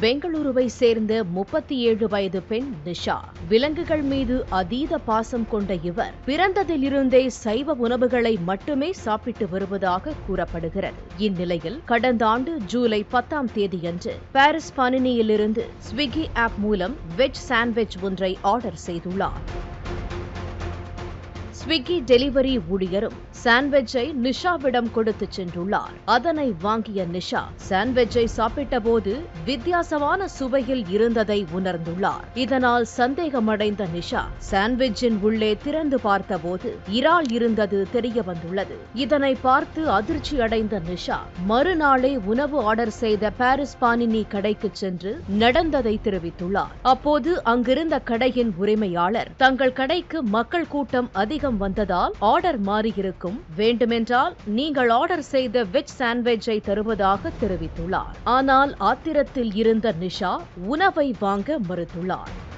பெங்களூருவை சேர்ந்த முப்பத்தி ஏழு வயது பெண் நிஷா. விலங்குகள் மீது அதீத பாசம் கொண்ட இவர் பிறந்ததிலிருந்தே சைவ உணவுகளை மட்டுமே சாப்பிட்டு வருவதாக கூறப்படுகிறது. இந்நிலையில் கடந்த ஆண்டு ஜூலை பத்தாம் தேதியன்று பாரிஸ் பனினியிலிருந்து ஸ்விக்கி ஆப் மூலம் வெஜ் சாண்ட்விச் ஒன்றை ஆர்டர் செய்துள்ளார். ஸ்விக்கி டெலிவரி ஊழியரும் சாண்ட்விட்சை நிஷாவிடம் கொடுத்து சென்றுள்ளார். அதனை வாங்கிய நிஷா சாண்ட்விச்சை சாப்பிட்டபோது வித்தியாசமான சுவையில் இருந்ததை உணர்ந்துள்ளார். இதனால் சந்தேகமடைந்த நிஷா சாண்ட்விட்சின் உள்ளே திறந்து பார்த்தபோது இறால் இருந்தது தெரிய வந்துள்ளது இதனை பார்த்து அதிர்ச்சி அடைந்த நிஷா மறுநாளே உணவு ஆர்டர் செய்த பாரிஸ் பானினி கடைக்கு சென்று நடந்ததை தெரிவித்துள்ளார். அப்போது அங்கிருந்த கடையின் உரிமையாளர் தங்கள் கடைக்கு மக்கள் கூட்டம் அதிகம் வந்ததால் ஆர்டர் மாறியிருக்கும். வேண்டுமென்றால் நீங்கள் ஆர்டர் செய்த வெஜ் சாண்ட்விச்சை தருவதாக தெரிவித்துள்ளார். ஆனால் ஆத்திரத்தில் இருந்த நிஷா உணவை வாங்க மறுத்துள்ளார்.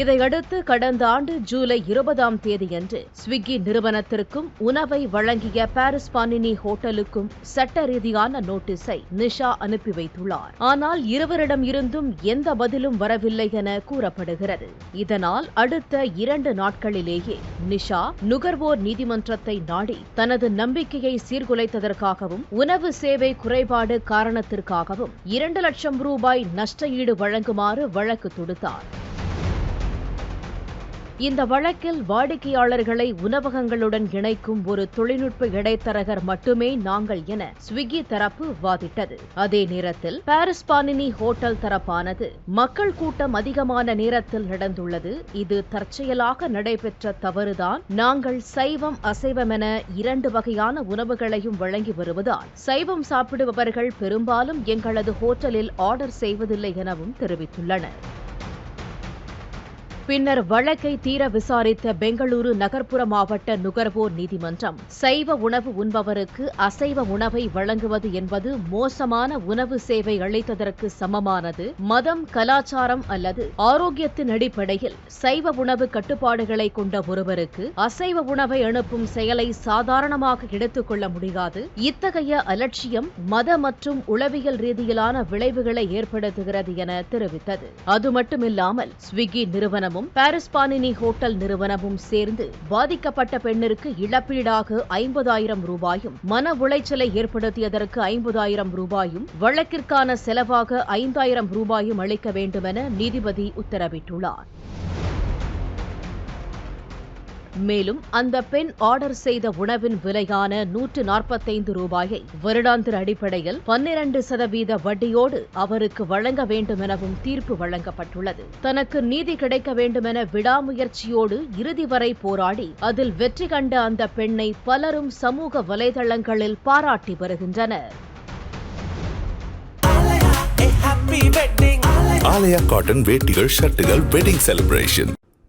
இதையடுத்து கடந்த ஆண்டு ஜூலை இருபதாம் தேதியன்று ஸ்விக்கி நிறுவனத்திற்கும் உணவை வழங்கிய பாரிஸ் பானினி ஹோட்டலுக்கும் சட்ட ரீதியான நோட்டீஸை நிஷா அனுப்பி வைத்துள்ளார். ஆனால் இருவரிடம் இருந்தும் எந்த பதிலும் வரவில்லை என கூறப்படுகிறது. இதனால் அடுத்த இரண்டு நாட்களிலேயே நிஷா நுகர்வோர் நீதிமன்றத்தை நாடி தனது நம்பிக்கையை சீர்குலைத்ததற்காகவும் உணவு சேவை குறைபாடு காரணத்திற்காகவும் இரண்டு லட்சம் ரூபாய் நஷ்ட ஈடு வழங்குமாறு வழக்கு தொடுத்தார். இந்த வழக்கில் வாடிக்கையாளர்களை உணவகங்களுடன் இணைக்கும் ஒரு தொழில்நுட்ப இடைத்தரகர் மட்டுமே நாங்கள் என ஸ்விக்கி தரப்பு வாதிட்டது. அதே நேரத்தில் பாரிஸ் பானினி ஹோட்டல் தரப்பானது மக்கள் கூட்டம் அதிகமான நேரத்தில் நடந்துள்ளது. இது தற்செயலாக நடைபெற்ற தவறுதான். நாங்கள் சைவம் அசைவம் என இரண்டு வகையான உணவுகளையும் வழங்கி வருவதால் சைவம் சாப்பிடுபவர்கள் பெரும்பாலும் எங்களது ஹோட்டலில் ஆர்டர் செய்வதில்லை எனவும் தெரிவித்துள்ளனர். பின்னர் வழக்கை தீர விசாரித்த பெங்களூரு நகர்ப்புற மாவட்ட நுகர்வோர் நீதிமன்றம் சைவ உணவு உண்பவருக்கு அசைவ உணவை வழங்குவது என்பது மோசமான உணவு சேவை அளித்ததற்கு சமமானது மதம் கலாச்சாரம் அல்லது ஆரோக்கியத்தின் அடிப்படையில் சைவ உணவு கட்டுப்பாடுகளை கொண்ட ஒருவருக்கு அசைவ உணவை அனுப்பும் செயலை சாதாரணமாக எடுத்துக் கொள்ள முடியாது. இத்தகைய அலட்சியம் மத மற்றும் உளவியல் ரீதியிலான விளைவுகளை ஏற்படுத்துகிறது என தெரிவித்தது. அது மட்டுமில்லாமல் ஸ்விக்கி நிறுவனம் நிறுவனமும் பாரிஸ் பானினி ஹோட்டல் நிறுவனமும் சேர்ந்து பாதிக்கப்பட்ட பெண்ணிற்கு இழப்பீடாக ஐம்பதாயிரம் ரூபாயும் மன உளைச்சலை ஏற்படுத்தியதற்கு ஐம்பதாயிரம் ரூபாயும் வழக்கிற்கான செலவாக ஐந்தாயிரம் ரூபாயும் அளிக்க வேண்டுமென நீதிபதி உத்தரவிட்டுள்ளார். மேலும் அந்த பெண் ஆர்டர் செய்த உணவின் விலையான நூற்று நாற்பத்தைந்து ரூபாயை வருடாந்திர அடிப்படையில் பன்னிரண்டு சதவீத வட்டியோடு அவருக்கு வழங்க வேண்டும் எனவும் தீர்ப்பு வழங்கப்பட்டுள்ளது. தனக்கு நீதி கிடைக்க வேண்டுமென விடாமுயற்சியோடு இறுதி வரை போராடி அதில் வெற்றி கண்ட அந்த பெண்ணை பலரும் சமூக வலைதளங்களில் பாராட்டி வருகின்றனர். ஆலயா காட்டன் வேட்டிகள் ஷர்ட்டுகள் வெட்டிங் செலிப்ரேஷன்